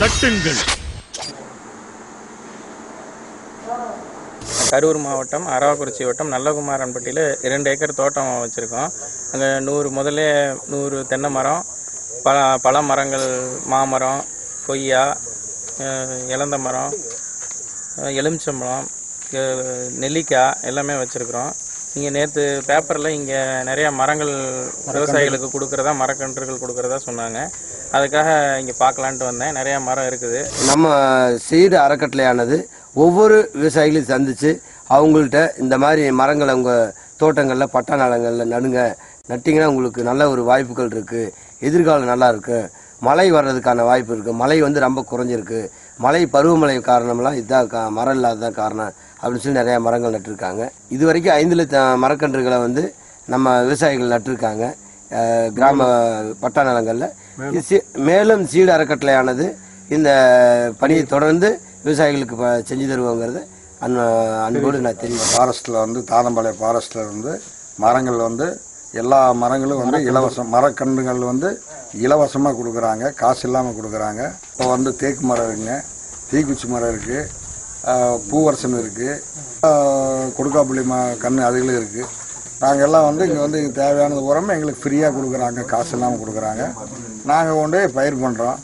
தட்டுங்கள். கரூர் மாவட்டம் அரவாக்குறிச்சி வட்டம் நல்லகுமாரன்பட்டியில் இரண்டு ஏக்கர் தோட்டம் வச்சுருக்கோம். அங்கே நூறு முதலே நூறு தென்னை மரம் பல பல மரங்கள் மாமரம் கொய்யா அஹ், இலந்த மரம் எலுமிச்சம்பழம் நெல்லிக்காய் எல்லாமே வச்சுருக்குறோம். இங்கே நேற்று பேப்பரில் இங்கே நிறையா மரங்கள் விவசாயிகளுக்கு கொடுக்குறதா மரக்கன்றுகள் கொடுக்குறதா சொன்னாங்க. அதுக்காக இங்கே பார்க்கலான்ட்டு வந்தேன். நிறையா மரம் இருக்குது. நம்ம சீடு அறக்கட்டளையானது ஒவ்வொரு விவசாயிகளையும் சந்திச்சு அவங்கள்ட்ட இந்த மாதிரி மரங்களை உங்க தோட்டங்களில் பட்டா நிலங்களில் நடுங்க நட்டிங்கன்னா உங்களுக்கு நல்ல ஒரு வாய்ப்புகள் இருக்கு. எதிர்காலம் நல்லா இருக்கு. மழை வர்றதுக்கான வாய்ப்பு இருக்குது மழை வந்து ரொம்ப குறைஞ்சிருக்கு. மழை பருவமழை காரணம்லாம் இதுதான் கா- மரம் இல்லாததான் காரணம் அப்படின்னு சொல்லி நிறையா மரங்கள் நட்டிருக்காங்க. இது வரைக்கும் ஐந்து லட்சம் மரக்கன்றுகளை வந்து நம்ம விவசாயிகள் நட்டிருக்காங்க. கிராம பட்டா நிலங்களில் இது மேலும் சீடு அறக்கட்டளையானது இந்த பணியை தொடர்ந்து விவசாயிகளுக்கு ப- செஞ்சு தருவோங்கிறது அன்போடு நான் தெரியும் ஃபாரஸ்ட்டில் வந்து தாதம்பாளையம் ஃபாரஸ்ட்டில் இருந்து மரங்கள் வந்து எல்லா மரங்களும் வந்து இலவசம் மரக்கன்றுகள் வந்து இலவசமாக கொடுக்குறாங்க. காசு இல்லாமல் கொடுக்குறாங்க. இப்போ வந்து தேக்கு மரம் இருக்குங்க. தீக்குச்சி மரம் இருக்குது பூவரசன் இருக்குது கொடுக்காப்புளி ம கன்று அதுகளும் இருக்குது நாங்கள் எல்லாம் வந்து இங்கே வந்து தேவையானது உரமே எங்களுக்கு ஃப்ரீயாக கொடுக்குறாங்க. காசு இல்லாமல் கொடுக்குறாங்க. நாங்கள் கொண்டு போய் பயிர் பண்ணுறோம்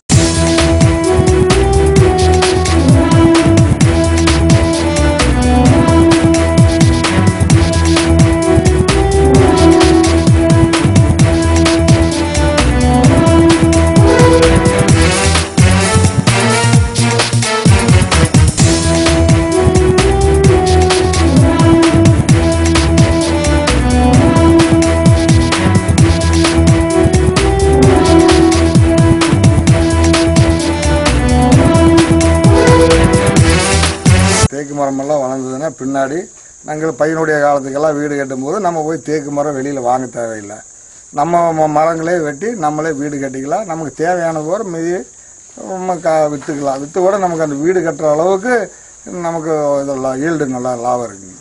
தேக்கு மரமெல்லாம் வளர்ந்ததுன்னா பின்னாடி நாங்கள் பையனுடைய காலத்துக்கெல்லாம் வீடு கட்டும்போது நம்ம போய் தேக்கு மரம் வெளியில் வாங்க தேவையில்லை. நம்ம மரங்களே வெட்டி நம்மளே வீடு கட்டிக்கலாம். நமக்கு தேவையான போகிற மீதி நம்ம கா விற்றுக்கலாம் விற்று கூட நமக்கு அந்த வீடு கட்டுற அளவுக்கு நமக்கு இதெல்லாம் ஈல்டு நல்லா லாபம் இருக்குங்க